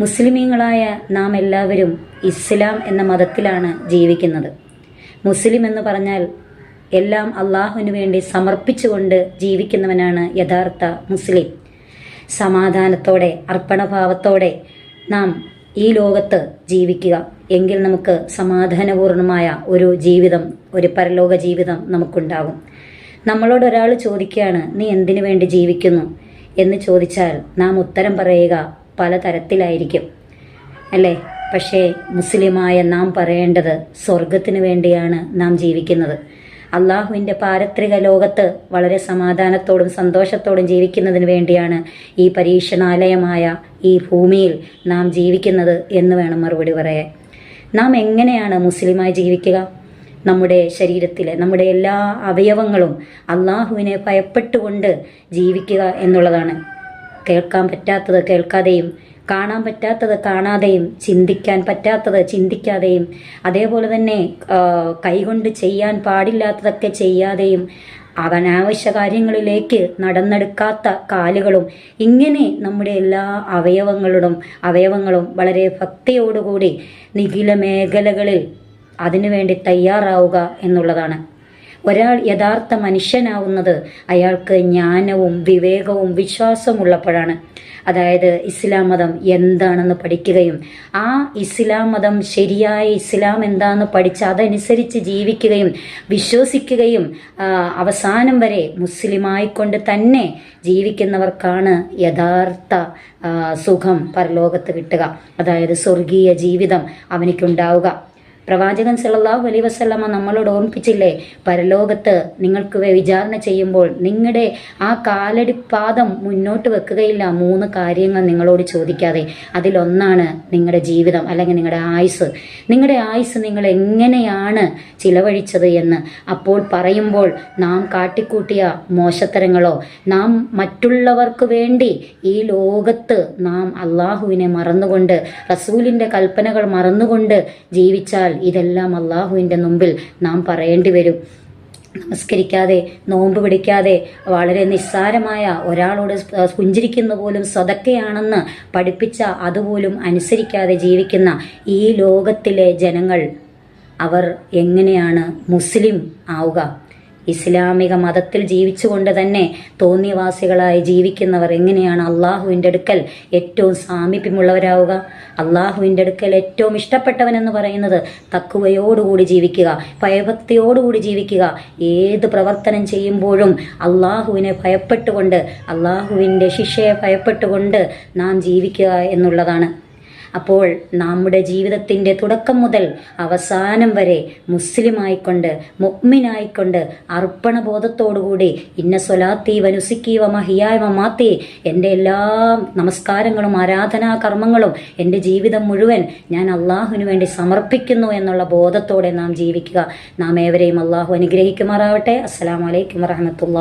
മുസ്ലിമീങ്ങളായ നാം എല്ലാവരും ഇസ്ലാം എന്ന മതത്തിലാണ് ജീവിക്കുന്നത്. മുസ്ലിം എന്ന് പറഞ്ഞാൽ എല്ലാം അള്ളാഹുവിന് വേണ്ടി സമർപ്പിച്ചുകൊണ്ട് ജീവിക്കുന്നവനാണ് യഥാർത്ഥ മുസ്ലിം. സമാധാനത്തോടെ അർപ്പണഭാവത്തോടെ നാം ഈ ലോകത്ത് ജീവിക്കുക. എങ്കിൽ നമുക്ക് സമാധാനപൂർണമായ ഒരു ജീവിതം ഒരു പരലോക ജീവിതം നമുക്കുണ്ടാകും. നമ്മളോട് ഒരാൾ ചോദിക്കുകയാണ് നീ എന്തിനു വേണ്ടി ജീവിക്കുന്നു? എന്ന് ചോദിച്ചാൽ നാം ഉത്തരം പറയുക പലതരത്തിലായിരിക്കും. അല്ലേ? പക്ഷേ മുസ്ലിമായ നാം പറയേണ്ടത് സ്വർഗത്തിന് വേണ്ടിയാണ് നാം ജീവിക്കുന്നത്. അള്ളാഹുവിന്റെ പാരത്രിക ലോകത്ത് വളരെ സമാധാനത്തോടും സന്തോഷത്തോടും ജീവിക്കുന്നതിന് വേണ്ടിയാണ് ഈ പരീക്ഷണാലയമായ ഈ ഭൂമിയിൽ നാം ജീവിക്കുന്നത് എന്ന് വേണം മറുപടി പറയാൻ. നാം എങ്ങനെയാണ് മുസ്ലിമായി ജീവിക്കുക? നമ്മുടെ ശരീരത്തിലെ നമ്മുടെ എല്ലാ അവയവങ്ങളും അള്ളാഹുവിനെ ഭയപ്പെട്ടുകൊണ്ട് ജീവിക്കുക എന്നുള്ളതാണ്. കേൾക്കാൻ പറ്റാത്തത് കേൾക്കാതെയും കാണാൻ പറ്റാത്തത് കാണാതെയും ചിന്തിക്കാൻ പറ്റാത്തത് ചിന്തിക്കാതെയും അതേപോലെ തന്നെ കൈകൊണ്ട് ചെയ്യാൻ പാടില്ലാത്തതൊക്കെ ചെയ്യാതെയും അനാവശ്യ കാര്യങ്ങളിലേക്ക് നടന്നെടുക്കാത്ത കാലുകളും ഇങ്ങനെ നമ്മുടെ എല്ലാ അവയവങ്ങളും അവയവങ്ങളും വളരെ ഭക്തിയോടുകൂടി നിഖില മേഖലകളിൽ അതിനുവേണ്ടി തയ്യാറാവുക എന്നുള്ളതാണ്. ഒരാൾ യഥാർത്ഥ മനുഷ്യനാവുന്നത് അയാൾക്ക് ജ്ഞാനവും വിവേകവും വിശ്വാസമുള്ളപ്പോഴാണ് അതായത് ഇസ്ലാം മതം എന്താണെന്ന് പഠിക്കുകയും ആ ഇസ്ലാം മതം ശരിയായ ഇസ്ലാം എന്താണെന്ന് പഠിച്ച് അതനുസരിച്ച് ജീവിക്കുകയും വിശ്വസിക്കുകയും അവസാനം വരെ മുസ്ലിമായിക്കൊണ്ട് തന്നെ ജീവിക്കുന്നവർക്കാണ് യഥാർത്ഥ സുഖം പരലോകത്ത് കിട്ടുക. അതായത് സ്വർഗീയ ജീവിതം അവനിക്കുണ്ടാവുക. പ്രവാചകൻ സല്ലല്ലാഹു അലൈ വസല്ലമ നമ്മളോട് ഓർമ്മിപ്പിച്ചില്ലേ? പരലോകത്ത് നിങ്ങൾക്ക് വിചാരണ ചെയ്യുമ്പോൾ നിങ്ങളുടെ ആ കാലടിപ്പാദം മുന്നോട്ട് വെക്കുകയില്ല. മൂന്ന് കാര്യങ്ങൾ നിങ്ങളോട് ചോദിക്കാതെ. അതിലൊന്നാണ് നിങ്ങളുടെ ജീവിതം അല്ലെങ്കിൽ നിങ്ങളുടെ ആയുസ് നിങ്ങളുടെ ആയുസ് നിങ്ങൾ എങ്ങനെയാണ് ചിലവഴിച്ചത് എന്ന്. അപ്പോൾ പറയുമ്പോൾ നാം കാട്ടിക്കൂട്ടിയ മോശത്തരങ്ങളോ നാം മറ്റുള്ളവർക്ക് വേണ്ടി ഈ ലോകത്ത് നാം അള്ളാഹുവിനെ മറന്നുകൊണ്ട് റസൂലിന്റെ കൽപ്പനകൾ മറന്നുകൊണ്ട് ജീവിച്ചാൽ ഇതെല്ലാം അള്ളാഹുവിന്റെ മുമ്പിൽ നാം പറയേണ്ടി വരും. നമസ്കരിക്കാതെ നോമ്പ് പിടിക്കാതെ വളരെ നിസ്സാരമായ ഒരാളോട് പുഞ്ചിരിക്കുന്ന പോലും സ്വതക്കയാണെന്ന് പഠിപ്പിച്ച അതുപോലും അനുസരിക്കാതെ ജീവിക്കുന്ന ഈ ലോകത്തിലെ ജനങ്ങൾ അവർ എങ്ങനെയാണ് മുസ്ലിം ആവുക? ഇസ്ലാമിക മതത്തിൽ ജീവിച്ചുകൊണ്ട് തന്നെ തോന്നിയവാസികളായി ജീവിക്കുന്നവർ എങ്ങനെയാണ് അള്ളാഹുവിന്റെ അടുക്കൽ ഏറ്റവും സാമീപ്യമുള്ളവരാവുക? അള്ളാഹുവിന്റെ അടുക്കൽ ഏറ്റവും ഇഷ്ടപ്പെട്ടവനെന്ന് പറയുന്നത് തക്കുവയോടുകൂടി ജീവിക്കുക ഭയഭക്തിയോടുകൂടി ജീവിക്കുക. ഏത് പ്രവർത്തനം ചെയ്യുമ്പോഴും അള്ളാഹുവിനെ ഭയപ്പെട്ടുകൊണ്ട് അള്ളാഹുവിന്റെ ശിക്ഷയെ ഭയപ്പെട്ടുകൊണ്ട് നാം ജീവിക്കുക എന്നുള്ളതാണ്. അപ്പോൾ നമ്മുടെ ജീവിതത്തിന്റെ തുടക്കം മുതൽ അവസാനം വരെ മുസ്ലിമായിക്കൊണ്ട് അർപ്പണ അർപ്പണബോധത്തോടുകൂടി ഇന്ന സ്വലാത്തി വനുസിക്കി വ മഹിയായ മമാത്തി എന്റെ എല്ലാ നമസ്കാരങ്ങളും ആരാധനാ കർമ്മങ്ങളും എന്റെ ജീവിതം മുഴുവൻ ഞാൻ അള്ളാഹുവിന് വേണ്ടി സമർപ്പിക്കുന്നു എന്നുള്ള ബോധത്തോടെ നാം ജീവിക്കുക. നാം ഏവരെയും അള്ളാഹു അനുഗ്രഹിക്കുമാറാവട്ടെ. അസ്സലാമലൈക്കും വറഹമത്തുള്ള